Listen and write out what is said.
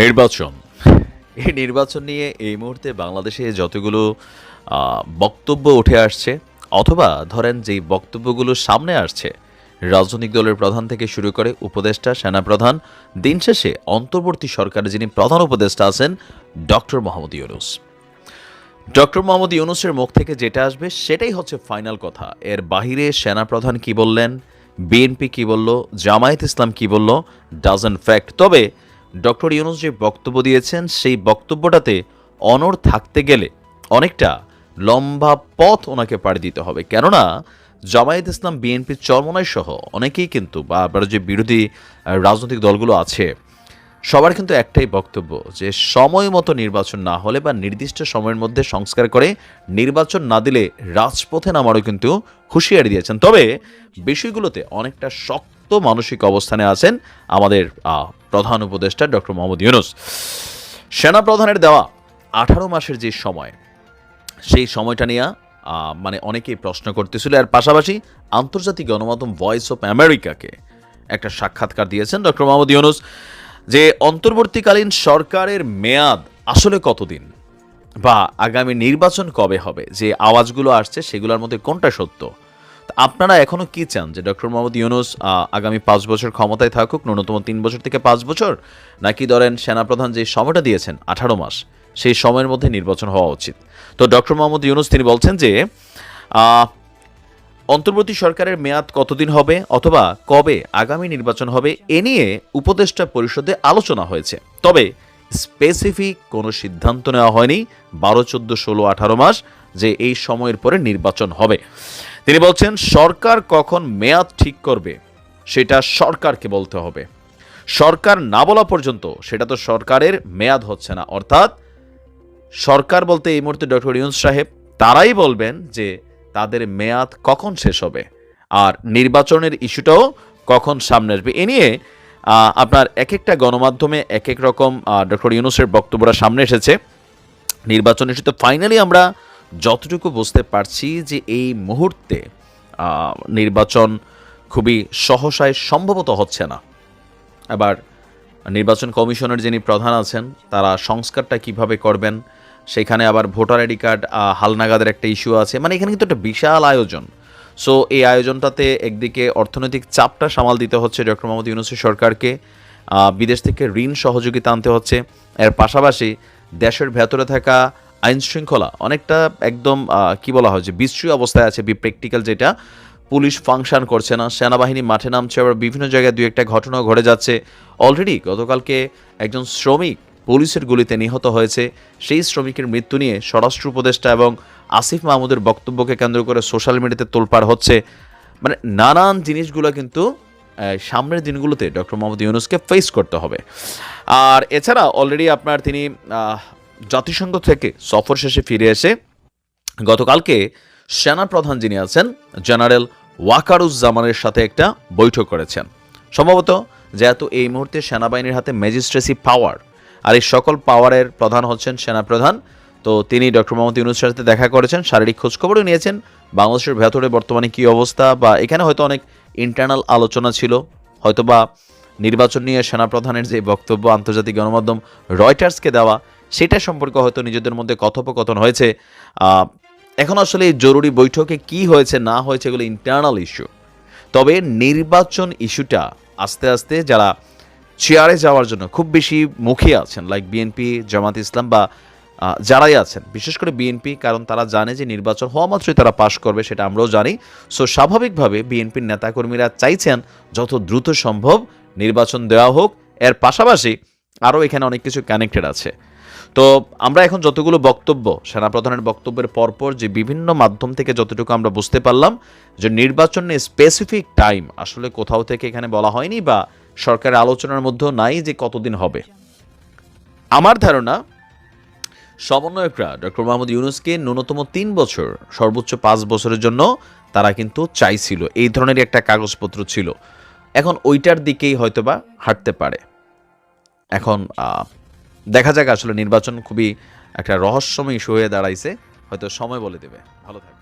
নির্বাচন। এই নির্বাচন নিয়ে এই মুহূর্তে বাংলাদেশে যতগুলো বক্তব্য উঠে আসছে, অথবা ধরেন যেই বক্তব্যগুলো সামনে আসছে, রাজনৈতিক দলের প্রধান থেকে শুরু করে উপদেষ্টা, সেনাপ্রধান, দিন শেষে অন্তর্বর্তী সরকারের যিনি প্রধান উপদেষ্টা আছেন, ডক্টর মোহাম্মদ ইউনুস। ডক্টর মোহাম্মদ ইউনুসের মুখ থেকে যেটা আসবে, সেটাই হচ্ছে ফাইনাল কথা। এর বাহিরে সেনাপ্রধান কি বললেন, বিএনপি কি বলল, জামায়াত ইসলাম কি বলল ডাজেন্ট ফ্যাক্ট তবে ডক্টর ইউনুস যে বক্তব্য দিয়েছেন, সেই বক্তব্যটাতে অনর থাকতে গেলে অনেকটা লম্বা পথ ওনাকে পাড়ি দিতে হবে। কেননা, জামায়াত ইসলাম বিএনপির চরমনায় সহ অনেকেই কিন্তু বা যে বিরোধী রাজনৈতিক দলগুলো আছে সবার কিন্তু একটাই বক্তব্য যে সময় মতো নির্বাচন না হলে বা নির্দিষ্ট সময়ের মধ্যে সংস্কার করে নির্বাচন না দিলে রাজপথে নামারও কিন্তু হুঁশিয়ারি দিয়েছেন। তবে বিষয়গুলোতে অনেকটা শক্ত মানসিক অবস্থানে আছেন আমাদের প্রধান উপদেষ্টা ডক্টর মোহাম্মদ ইউনুস। সেনাপ্রধানের দেওয়া আঠারো মাসের যে সময়, সেই সময়টা নিয়ে মানে অনেকেই প্রশ্ন করতেছিল। আর পাশাপাশি আন্তর্জাতিক গণমাধ্যম ভয়েস অফ আমেরিকাকে একটা সাক্ষাৎকার দিয়েছেন ডক্টর মোহাম্মদ ইউনুস। যে অন্তর্বর্তীকালীন সরকারের মেয়াদ আসলে কতদিন? বা আগামী নির্বাচন কবে হবে? যে আওয়াজগুলো আসছে, সেগুলোর মধ্যে কোনটা সত্য? আপনারা এখনও কি চান? যে ডক্টর মোহাম্মদ ইউনুস আগামী পাঁচ বছর ক্ষমতায় থাকুক, ন্যূনতম তিন বছর থেকে পাঁচ বছর? নাকি ধরেন সেনাপ্রধান যে সময়টা দিয়েছেন, আঠারো মাস, সেই সময়ের মধ্যে নির্বাচন হওয়া উচিত? তো ডক্টর মোহাম্মদ ইউনুস তিনি বলছেন যে অন্তর্বর্তী সরকারের মেয়াদ কতদিন হবে অথবা কবে আগামী নির্বাচন হবে, এ নিয়ে উপদেষ্টা পরিষদে আলোচনা হয়েছে। তবে স্পেসিফিক কোনো সিদ্ধান্ত নেওয়া হয়নি বারো, চোদ্দ, ষোলো, আঠারো মাস যে এই সময়ের পরে নির্বাচন হবে। তিনি বলছেন, সরকার কখন মেয়াদ ঠিক করবে সেটা সরকারকে বলতে হবে। সরকার না বলা পর্যন্ত সেটা তো সরকারের মেয়াদ হচ্ছে না। অর্থাৎ সরকার বলতে এই মুহূর্তে ডক্টর ইউনুস সাহেব, তারাই বলবেন যে তাদের মেয়াদ কখন শেষ হবে? আর নির্বাচনের ইস্যুটাও কখন সামনে আসবে? এ নিয়ে আপনার এক একটা গণমাধ্যমে এক এক রকম ডক্টর ইউনুসের বক্তব্যরা সামনে এসেছে। নির্বাচন ইস্যুতে ফাইনালি আমরা যতটুকু বুঝতে পারছি যে এই মুহূর্তে নির্বাচন খুবই সহসায় সম্ভবত হচ্ছে না। আবার নির্বাচন কমিশনের যিনি প্রধান আছেন, তারা সংস্কারটা কীভাবে করবেন সেখানে আবার ভোটার আইডি কার্ড হালনাগাদের একটা ইস্যু আছে। মানে এখানে কিন্তু একটা বিশাল আয়োজন। সো এই আয়োজনটাতে একদিকে অর্থনৈতিক চাপটা সামাল দিতে হচ্ছে ডক্টর মোহাম্মদ ইউনুসের সরকারকে। বিদেশ থেকে ঋণ সহযোগিতা আনতে হচ্ছে। এর পাশাপাশি দেশের ভেতরে থাকা আইন শৃঙ্খলা অনেকটা একদম কি বলা হয় যে বিশ্রী অবস্থায় আছে, বি প্র্যাকটিক্যাল যেটা। পুলিশ ফাংশন করছে না, সেনাবাহিনী মাঠে নামছে, আবার বিভিন্ন জায়গায় দুই একটা ঘটনা ঘটে যাচ্ছে। অলরেডি গতকালকে একজন শ্রমিক পুলিশের গুলিতে নিহত হয়েছে সেই শ্রমিকের মৃত্যু নিয়ে স্বরাষ্ট্র উপদেষ্টা এবং আসিফ মাহমুদের বক্তব্যকে কেন্দ্র করে সোশ্যাল মিডিয়াতে তোলপাড় হচ্ছে। মানে নানান জিনিসগুলো কিন্তু সামনের দিনগুলোতে ডক্টর মোহাম্মদ ইউনুসকে ফেস করতে হবে। আর এছাড়া অলরেডি আপনার তিনি জাতিসংঘ থেকে সফর শেষে ফিরে এসে গতকালকে সেনা প্রধান যিনি আছেন, জেনারেল ওয়াকারুজ্জামানের সাথে একটা বৈঠক করেছেন। সম্ভবত যেহেতু এই মুহূর্তে সেনাবাহিনীর হাতে ম্যাজিস্ট্রেসি পাওয়ার আর এই সকল পাওয়ারের প্রধান হচ্ছেন সেনাপ্রধান। তো তিনি ডক্টর মোহাম্মদ ইউনুসের সাথে দেখা করেছেন, শারীরিক খোঁজখবরও নিয়েছেন। বাংলাদেশের ভেতরে বর্তমানে কী অবস্থা বা এখানে হয়তো অনেক ইন্টারনাল আলোচনা ছিল। হয়তো বা নির্বাচন নিয়ে সেনাপ্রধানের যে বক্তব্য, আন্তর্জাতিক গণমাধ্যম রয়টার্সকে দেওয়া, সেটা সম্পর্কে হয়তো নিজেদের মধ্যে কথোপকথন হয়েছে। এখন আসলে এই জরুরি বৈঠকে কি হয়েছে, না হয়েছে এগুলো ইন্টারনাল ইস্যু তবে নির্বাচন ইস্যুটা আস্তে আস্তে যারা চেয়ারে যাওয়ার জন্য খুব বেশি মুখে আছেন লাইক বিএনপি জামাত ইসলাম বা যারাই আছেন। বিশেষ করে বিএনপি কারণ তারা জানে যে নির্বাচন হওয়া মাত্রই তারা পাশ করবে, সেটা আমরাও জানি। সো স্বাভাবিকভাবে বিএনপির নেতাকর্মীরা চাইছেন যত দ্রুত সম্ভব নির্বাচন দেওয়া হোক। এর পাশাপাশি আরও এখানে অনেক কিছু কানেক্টেড আছে। তো, আমরা এখন যতগুলো বক্তব্য, সেনাপ্রধানের বক্তব্যের পরপর যে বিভিন্ন মাধ্যম থেকে যতটুকু আমরা বুঝতে পারলাম, যে নির্বাচনের স্পেসিফিক টাইম আসলে কোথাও থেকে এখানে বলা হয়নি বা সরকারের আলোচনার মধ্যেও নাই যে কতদিন হবে। আমার ধারণা, সমন্বয়করা ডক্টর মোহাম্মদ ইউনুসকে ন্যূনতম তিন বছর, সর্বোচ্চ পাঁচ বছরের জন্য তারা কিন্তু চাইছিল। এই ধরনের একটা কাগজপত্র ছিল। এখন ওইটার দিকেই হয়তোবা হাঁটতে পারে। এখন দেখা যাক আসলে নির্বাচন খুবই একটা রহস্যময় ইস্যু হয়ে দাঁড়াইছে। হয়তো সময় বলে দেবে। ভালো থাকবে